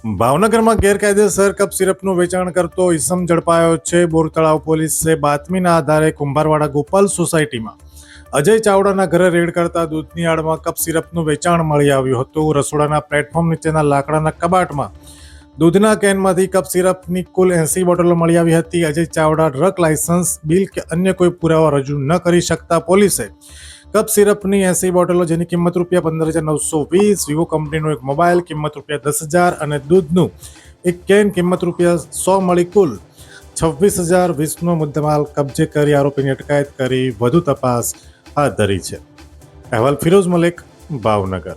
ભાવનગરમાં ગેરકાયદેસર કપ સિરપનું વેચાણ કરતો ઇસમ ઝડપાયો છે. બોરતળાવ પોલીસે બાતમીના આધારે કુંભારવાડા ગોપાલ સોસાયટીમાં અજય ચાવડાના ઘરે રેડ કરતા દૂધની આડમાં કપ સિરપનું વેચાણ મળી આવ્યું હતું. રસોડાના પ્લેટફોર્મ નીચેના લાકડાના કબાટમાં દૂધના કેનમાંથી કપ સિરપની કુલ એંસી બોટલો મળી આવી હતી. Ajay Chavda drug licence, bill કે અન્ય કોઈ પુરાવા રજૂ ન કરી શકતા પોલીસે કપ સિરપની એસી બોટલો જેની કિંમત રૂપિયા પંદર હજાર નવસો વીસ, વિવો કંપનીનો એક મોબાઈલ કિંમત રૂપિયા દસ હજાર અને દૂધનું એક કેન કિંમત રૂપિયા સો મળી કુલ છવ્વીસ હજાર વીસનો મુદ્દામાલ કબજે કરી આરોપીની અટકાયત કરી વધુ તપાસ હાથ ધરી છે. અહેવાલ ફિરોઝ મલિક, ભાવનગર.